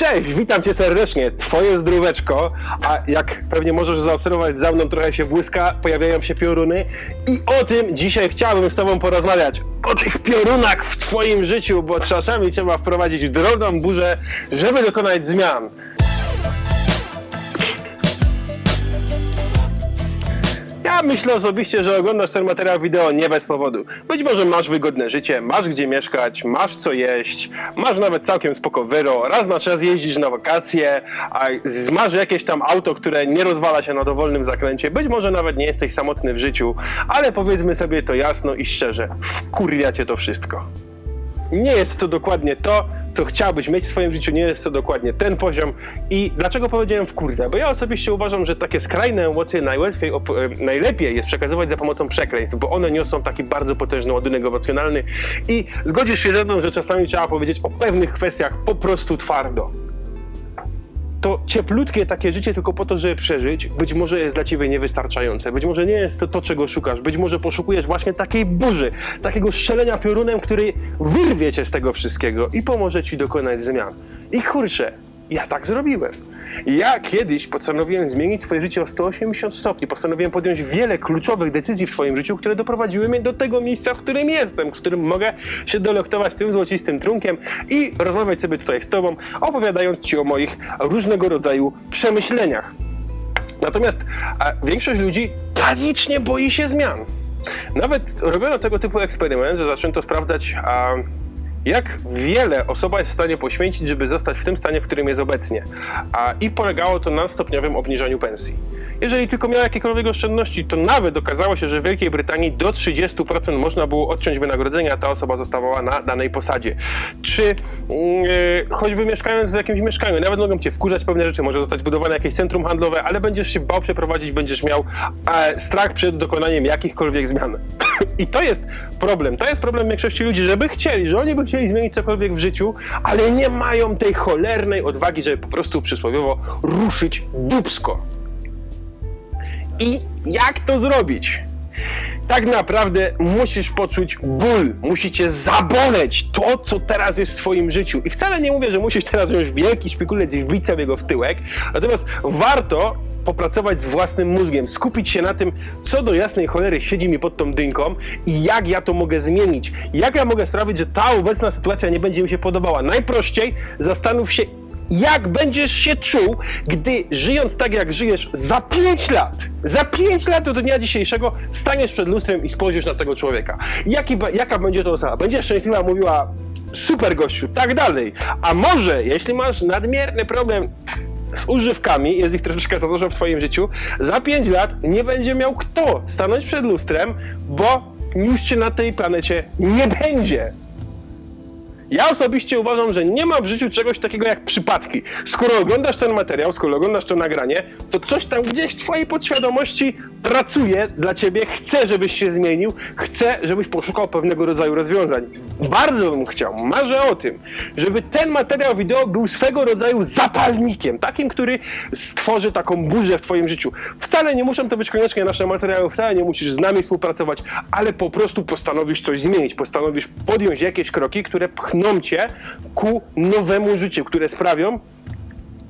Cześć, witam cię serdecznie, twoje zdróweczko, a jak pewnie możesz zaobserwować, za mną trochę się błyska, pojawiają się pioruny i o tym dzisiaj chciałbym z tobą porozmawiać. O tych piorunach w twoim życiu, bo czasami trzeba wprowadzić drobną burzę, żeby dokonać zmian. Ja myślę osobiście, że oglądasz ten materiał wideo nie bez powodu. Być może masz wygodne życie, masz gdzie mieszkać, masz co jeść, masz nawet całkiem spoko wyro, raz na czas jeździsz na wakacje, a masz jakieś tam auto, które nie rozwala się na dowolnym zakręcie, być może nawet nie jesteś samotny w życiu, ale powiedzmy sobie to jasno i szczerze, wkurwia cię to wszystko. Nie jest to dokładnie to, co chciałbyś mieć w swoim życiu, nie jest to dokładnie ten poziom. I dlaczego powiedziałem w kurde? Bo ja osobiście uważam, że takie skrajne emocje najłatwiej, najlepiej jest przekazywać za pomocą przekleństw, bo one niosą taki bardzo potężny ładunek emocjonalny i zgodzisz się ze mną, że czasami trzeba powiedzieć o pewnych kwestiach po prostu twardo to cieplutkie takie życie tylko po to, żeby przeżyć, być może jest dla ciebie niewystarczające. Być może nie jest to to, czego szukasz. Być może poszukujesz właśnie takiej burzy, takiego strzelenia piorunem, który wyrwie cię z tego wszystkiego i pomoże ci dokonać zmian. I kurczę, ja tak zrobiłem. Ja kiedyś postanowiłem zmienić swoje życie o 180 stopni. Postanowiłem podjąć wiele kluczowych decyzji w swoim życiu, które doprowadziły mnie do tego miejsca, w którym jestem, w którym mogę się delektować tym złocistym trunkiem i rozmawiać sobie tutaj z Tobą, opowiadając Ci o moich różnego rodzaju przemyśleniach. Natomiast większość ludzi panicznie boi się zmian. Nawet robiono tego typu eksperyment, że zaczęto sprawdzać, a, jak wiele osoba jest w stanie poświęcić, żeby zostać w tym stanie, w którym jest obecnie. A, I polegało to na stopniowym obniżaniu pensji. Jeżeli tylko miała jakiekolwiek oszczędności, to nawet okazało się, że w Wielkiej Brytanii do 30% można było odciąć wynagrodzenia, a ta osoba zostawała na danej posadzie. Czy e, choćby mieszkając w jakimś mieszkaniu, nawet mogą cię wkurzać pewne rzeczy, może zostać budowane jakieś centrum handlowe, ale będziesz się bał przeprowadzić, będziesz miał e, strach przed dokonaniem jakichkolwiek zmian. I to jest problem. To jest problem większości ludzi, żeby chcieli, że oni by chcieli zmienić cokolwiek w życiu, ale nie mają tej cholernej odwagi, żeby po prostu przysłowiowo ruszyć dubsko. I jak to zrobić? Tak naprawdę musisz poczuć ból, musi cię zaboleć to, co teraz jest w twoim życiu. I wcale nie mówię, że musisz teraz wziąć wielki szpikulec i wbić sobie go w tyłek, natomiast warto popracować z własnym mózgiem, skupić się na tym, co do jasnej cholery siedzi mi pod tą dynką i jak ja to mogę zmienić. Jak ja mogę sprawić, że ta obecna sytuacja nie będzie mi się podobała. Najprościej zastanów się, jak będziesz się czuł, gdy żyjąc tak jak żyjesz za 5 lat, za 5 lat do dnia dzisiejszego staniesz przed lustrem i spojrzysz na tego człowieka. Jaki, jaka będzie to osoba? Będzie szczęśliwa, mówiła super gościu, tak dalej. A może, jeśli masz nadmierny problem z używkami, jest ich troszeczkę za dużo w twoim życiu, za 5 lat nie będzie miał kto stanąć przed lustrem, bo już cię na tej planecie nie będzie. Ja osobiście uważam, że nie ma w życiu czegoś takiego jak przypadki. Skoro oglądasz ten materiał, skoro oglądasz to nagranie, to coś tam gdzieś w twojej podświadomości pracuje dla ciebie, chce, żebyś się zmienił, chce, żebyś poszukał pewnego rodzaju rozwiązań. Bardzo bym chciał, marzę o tym, żeby ten materiał wideo był swego rodzaju zapalnikiem, takim, który stworzy taką burzę w twoim życiu. Wcale nie muszą to być koniecznie nasze materiały, wcale nie musisz z nami współpracować, ale po prostu postanowisz coś zmienić, postanowisz podjąć jakieś kroki, które pchną cię ku nowemu życiu, które sprawią,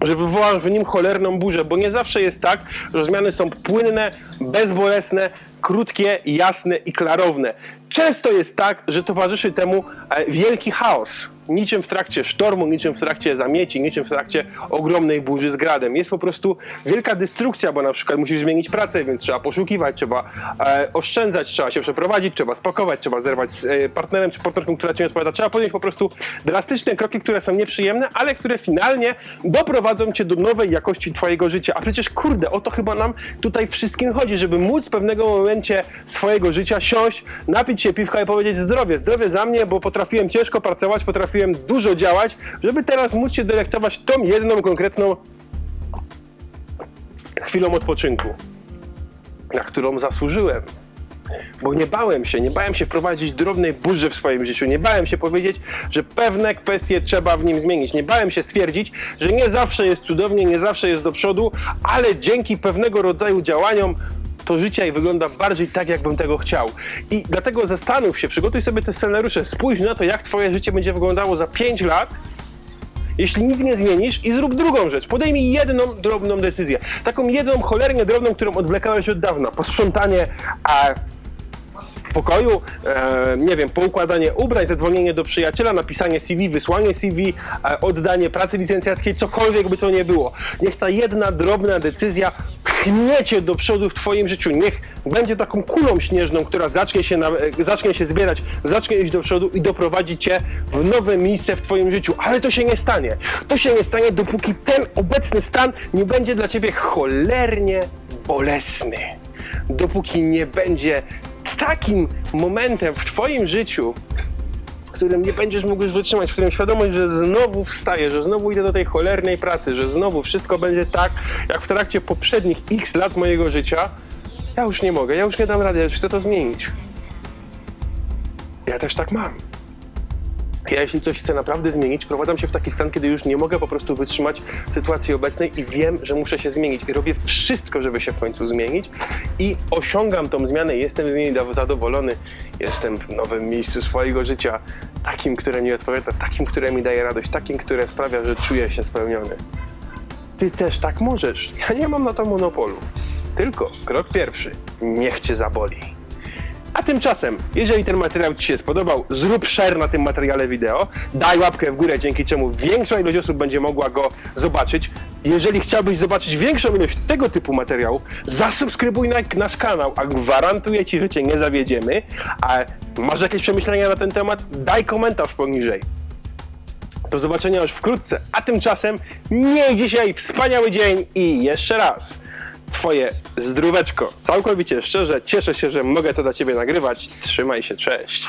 że wywołasz w nim cholerną burzę, bo nie zawsze jest tak, że zmiany są płynne, bezbolesne, krótkie, jasne i klarowne. Często jest tak, że towarzyszy temu e, wielki chaos. Niczym w trakcie sztormu, niczym w trakcie zamieci, niczym w trakcie ogromnej burzy z gradem. Jest po prostu wielka destrukcja, bo na przykład musisz zmienić pracę, więc trzeba poszukiwać, trzeba e, oszczędzać, trzeba się przeprowadzić, trzeba spakować, trzeba zerwać z e, partnerem czy partnerką, która ci nie odpowiada. Trzeba podjąć po prostu drastyczne kroki, które są nieprzyjemne, ale które finalnie doprowadzą cię do nowej jakości twojego życia. A przecież kurde, o to chyba nam tutaj wszystkim chodzi, żeby móc w pewnego momencie swojego życia siąść, napić się piwka i powiedzieć zdrowie, zdrowie za mnie, bo potrafiłem ciężko pracować, potrafiłem dużo działać, żeby teraz móc się delektować tą jedną konkretną chwilą odpoczynku, na którą zasłużyłem. Bo nie bałem się, nie bałem się wprowadzić drobnej burzy w swoim życiu, nie bałem się powiedzieć, że pewne kwestie trzeba w nim zmienić, nie bałem się stwierdzić, że nie zawsze jest cudownie, nie zawsze jest do przodu, ale dzięki pewnego rodzaju działaniom to życie wygląda bardziej tak, jakbym tego chciał. I dlatego zastanów się, przygotuj sobie te scenariusze, spójrz na to, jak twoje życie będzie wyglądało za 5 lat jeśli nic nie zmienisz i zrób drugą rzecz. Podejmij jedną drobną decyzję. Taką jedną cholernie drobną, którą odwlekałeś od dawna. Posprzątanie, a pokoju, e, nie wiem, poukładanie ubrań, zadzwonienie do przyjaciela, napisanie CV, wysłanie CV, e, oddanie pracy licencjackiej, cokolwiek by to nie było. Niech ta jedna drobna decyzja pchnie cię do przodu w twoim życiu. Niech będzie taką kulą śnieżną, która zacznie się, na, e, zacznie się zbierać, zacznie iść do przodu i doprowadzi cię w nowe miejsce w twoim życiu. Ale to się nie stanie. To się nie stanie, dopóki ten obecny stan nie będzie dla ciebie cholernie bolesny dopóki nie będzie takim momentem w Twoim życiu, w którym nie będziesz mógł już wytrzymać, w którym świadomość, że znowu wstaję, że znowu idę do tej cholernej pracy, że znowu wszystko będzie tak, jak w trakcie poprzednich x lat mojego życia, ja już nie mogę, ja już nie dam rady, ja już chcę to zmienić. Ja też tak mam. Ja jeśli coś chcę naprawdę zmienić, prowadzam się w taki stan, kiedy już nie mogę po prostu wytrzymać sytuacji obecnej i wiem, że muszę się zmienić. I robię wszystko, żeby się w końcu zmienić i osiągam tą zmianę. Jestem z niej zadowolony. Jestem w nowym miejscu swojego życia. Takim, które mi odpowiada, takim, które mi daje radość, takim, które sprawia, że czuję się spełniony. Ty też tak możesz. Ja nie mam na to monopolu. Tylko krok pierwszy. Niech cię zaboli. A tymczasem, jeżeli ten materiał Ci się spodobał, zrób share na tym materiale wideo, daj łapkę w górę, dzięki czemu większa ilość osób będzie mogła go zobaczyć. Jeżeli chciałbyś zobaczyć większą ilość tego typu materiałów, zasubskrybuj na, nasz kanał, a gwarantuję Ci, że Cię nie zawiedziemy. A masz jakieś przemyślenia na ten temat? Daj komentarz poniżej. Do zobaczenia już wkrótce, a tymczasem miej dzisiaj wspaniały dzień i jeszcze raz Twoje zdróweczko. Całkowicie szczerze, cieszę się, że mogę to dla Ciebie nagrywać. Trzymaj się, cześć.